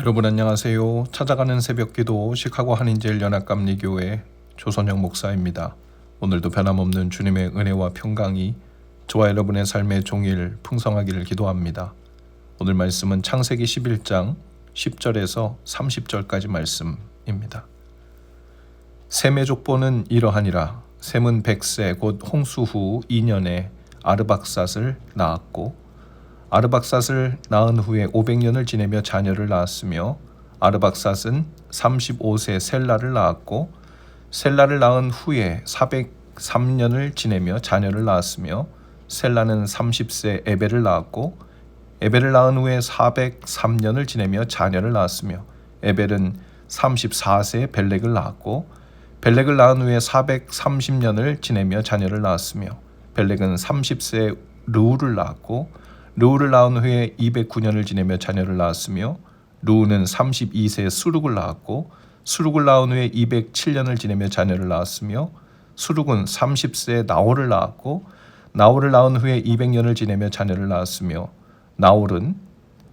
여러분 안녕하세요. 찾아가는 새벽기도 시카고 한인제일 연합감리교회 조선영 목사입니다. 오늘도 변함없는 주님의 은혜와 평강이 저와 여러분의 삶의 종일 풍성하기를 기도합니다. 오늘 말씀은 창세기 11장 10절에서 30절까지 말씀입니다. 셈의 족보는 이러하니라 셈은 백세 곧 홍수 후 2년에 아르박삿을 낳았고 아르박삿을 낳은 후에 500년을 지내며 자녀를 낳았으며 아르박삿은 35세 셀라를 낳았고 셀라를 낳은 후에 403년을 지내며 자녀를 낳았으며 셀라는 30세 에벨을 낳았고 에벨을 낳은 후에 403년을 지내며 자녀를 낳았으며 에벨은 34세 벨렉을 낳았고 벨렉을 낳은 후에 430년을 지내며 자녀를 낳았으며 벨렉은 30세 르우를 낳았고 르우를 낳은 후에 209년을 지내며 자녀를 낳았으며 르우는 32세 수룩을 낳았고 수룩을 낳은 후에 207년을 지내며 자녀를 낳았으며 수룩은 30세 나홀을 낳았고 나홀을 낳은 후에 200년을 지내며 자녀를 낳았으며 나홀은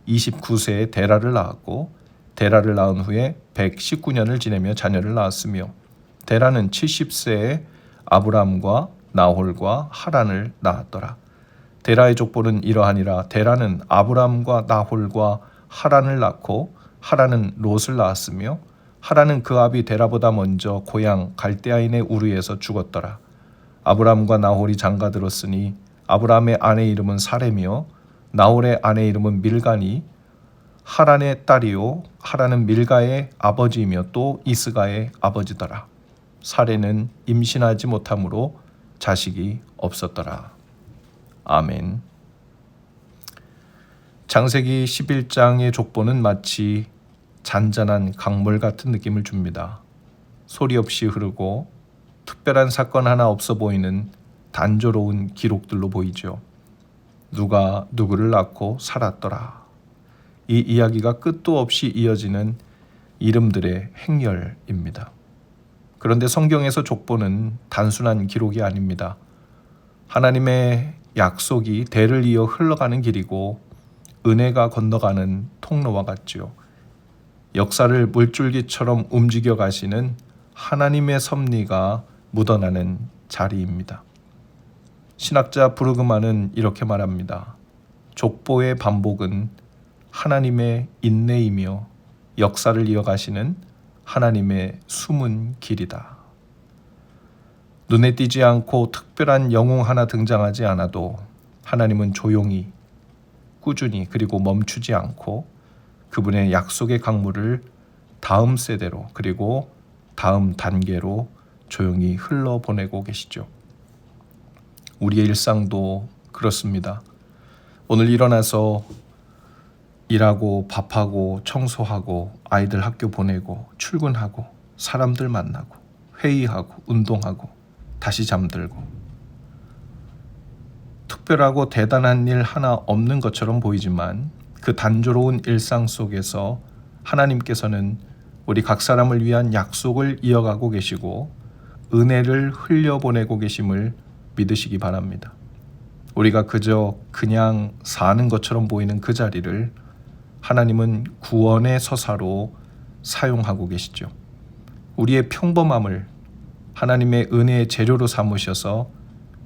29세에 데라를 낳았고 데라를 낳은 후에 119년을 지내며 자녀를 낳았으며 데라는 70세에 아브람과 나홀과 하란을 낳았더라. 데라의 족보는 이러하니라 데라는 아브람과 나홀과 하란을 낳고 하란은 롯을 낳았으며 하란은 그 아비 데라보다 먼저 고향 갈대아인의 우르에서 죽었더라. 아브람과 나홀이 장가 들었으니 아브람의 아내 이름은 사레며 나홀의 아내 이름은 밀가니 하란의 딸이요 하란은 밀가의 아버지이며 또 이스가의 아버지더라. 사레는 임신하지 못하므로 자식이 없었더라. 아멘. 장세기 11장의 족보는 마치 잔잔한 강물 같은 느낌을 줍니다. 소리 없이 흐르고 특별한 사건 하나 없어 보이는 단조로운 기록들로 보이죠. 누가 누구를 낳고 살았더라. 이 이야기가 끝도 없이 이어지는 이름들의 행렬입니다. 그런데 성경에서 족보는 단순한 기록이 아닙니다. 하나님의 약속이 대를 이어 흘러가는 길이고 은혜가 건너가는 통로와 같지요. 역사를 물줄기처럼 움직여 가시는 하나님의 섭리가 묻어나는 자리입니다. 신학자 브루그만은 이렇게 말합니다. 족보의 반복은 하나님의 인내이며 역사를 이어가시는 하나님의 숨은 길이다. 눈에 띄지 않고 특별한 영웅 하나 등장하지 않아도 하나님은 조용히 꾸준히 그리고 멈추지 않고 그분의 약속의 강물을 다음 세대로 그리고 다음 단계로 조용히 흘러보내고 계시죠. 우리의 일상도 그렇습니다. 오늘 일어나서 일하고 밥하고 청소하고 아이들 학교 보내고 출근하고 사람들 만나고 회의하고 운동하고 다시 잠들고 특별하고 대단한 일 하나 없는 것처럼 보이지만 그 단조로운 일상 속에서 하나님께서는 우리 각 사람을 위한 약속을 이어가고 계시고 은혜를 흘려보내고 계심을 믿으시기 바랍니다. 우리가 그저 그냥 사는 것처럼 보이는 그 자리를 하나님은 구원의 서사로 사용하고 계시죠. 우리의 평범함을 하나님의 은혜의 재료로 삼으셔서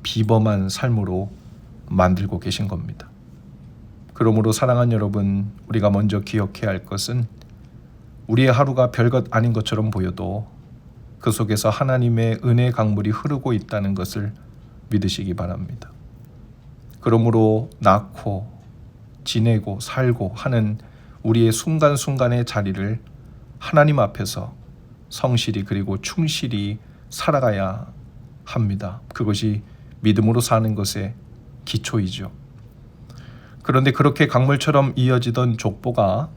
비범한 삶으로 만들고 계신 겁니다. 그러므로 사랑하는 여러분, 우리가 먼저 기억해야 할 것은 우리의 하루가 별것 아닌 것처럼 보여도 그 속에서 하나님의 은혜 강물이 흐르고 있다는 것을 믿으시기 바랍니다. 그러므로 낳고 지내고 살고 하는 우리의 순간순간의 자리를 하나님 앞에서 성실히 그리고 충실히 살아가야 합니다. 그것이 믿음으로 사는 것의 기초이죠. 그런데 그렇게 강물처럼 이어지던 족보가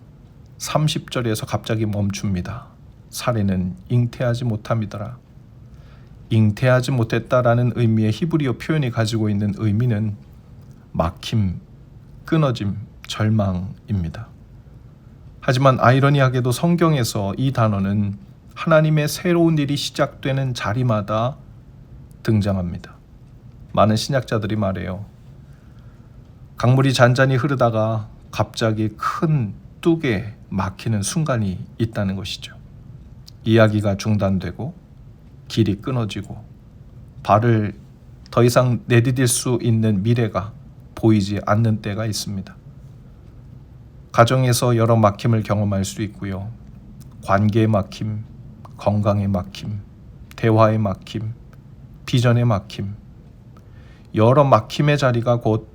30절에서 갑자기 멈춥니다. 사례는 잉태하지 못함이더라. 잉태하지 못했다라는 의미의 히브리어 표현이 가지고 있는 의미는 막힘, 끊어짐, 절망입니다. 하지만 아이러니하게도 성경에서 이 단어는 하나님의 새로운 일이 시작되는 자리마다 등장합니다. 많은 신약자들이 말해요. 강물이 잔잔히 흐르다가 갑자기 큰 뚝에 막히는 순간이 있다는 것이죠. 이야기가 중단되고 길이 끊어지고 발을 더 이상 내디딜 수 있는 미래가 보이지 않는 때가 있습니다. 가정에서 여러 막힘을 경험할 수 있고요. 관계의 막힘, 건강의 막힘, 대화의 막힘, 비전의 막힘, 여러 막힘의 자리가 곧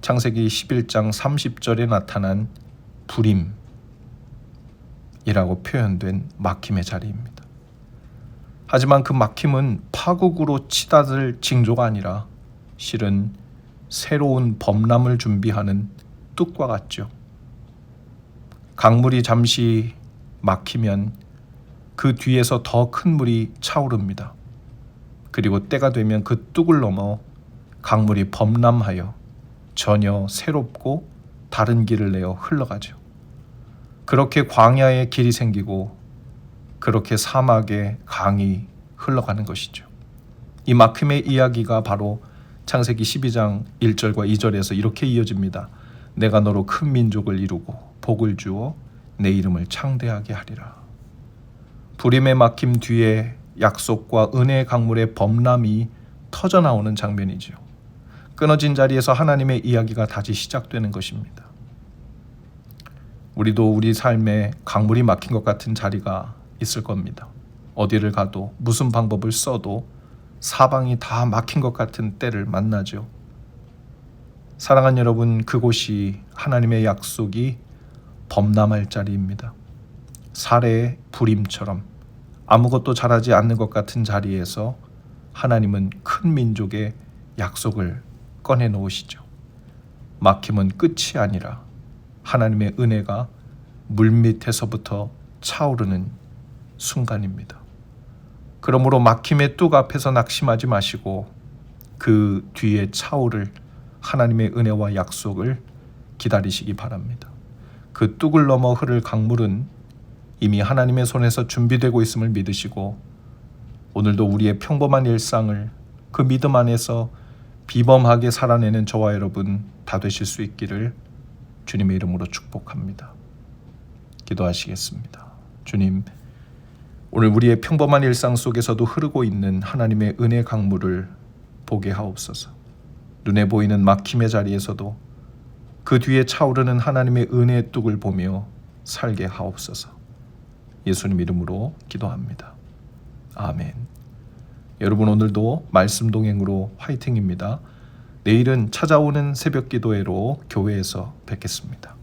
창세기 11장 30절에 나타난 불임이라고 표현된 막힘의 자리입니다. 하지만 그 막힘은 파국으로 치닫을 징조가 아니라 실은 새로운 범람을 준비하는 뚝과 같죠. 강물이 잠시 막히면 그 뒤에서 더 큰 물이 차오릅니다. 그리고 때가 되면 그 뚝을 넘어 강물이 범람하여 전혀 새롭고 다른 길을 내어 흘러가죠. 그렇게 광야에 길이 생기고 그렇게 사막에 강이 흘러가는 것이죠. 이 막힘의 이야기가 바로 창세기 12장 1절과 2절에서 이렇게 이어집니다. 내가 너로 큰 민족을 이루고 복을 주어 내 이름을 창대하게 하리라. 불임의 막힘 뒤에 약속과 은혜의 강물의 범람이 터져 나오는 장면이죠. 끊어진 자리에서 하나님의 이야기가 다시 시작되는 것입니다. 우리도 우리 삶에 강물이 막힌 것 같은 자리가 있을 겁니다. 어디를 가도 무슨 방법을 써도 사방이 다 막힌 것 같은 때를 만나죠. 사랑하는 여러분, 그곳이 하나님의 약속이 범람할 자리입니다. 사례의 불임처럼 아무것도 잘하지 않는 것 같은 자리에서 하나님은 큰 민족의 약속을 꺼내 놓으시죠. 막힘은 끝이 아니라 하나님의 은혜가 물밑에서부터 차오르는 순간입니다. 그러므로 막힘의 뚝 앞에서 낙심하지 마시고 그 뒤에 차오를 하나님의 은혜와 약속을 기다리시기 바랍니다. 그 뚝을 넘어 흐를 강물은 이미 하나님의 손에서 준비되고 있음을 믿으시고 오늘도 우리의 평범한 일상을 그 믿음 안에서 비범하게 살아내는 저와 여러분 다 되실 수 있기를 주님의 이름으로 축복합니다. 기도하시겠습니다. 주님, 오늘 우리의 평범한 일상 속에서도 흐르고 있는 하나님의 은혜 강물을 보게 하옵소서. 눈에 보이는 막힘의 자리에서도 그 뒤에 차오르는 하나님의 은혜의 뚝을 보며 살게 하옵소서. 예수님 이름으로 기도합니다. 아멘. 여러분 오늘도 말씀 동행으로 화이팅입니다. 내일은 찾아오는 새벽 기도회로 교회에서 뵙겠습니다.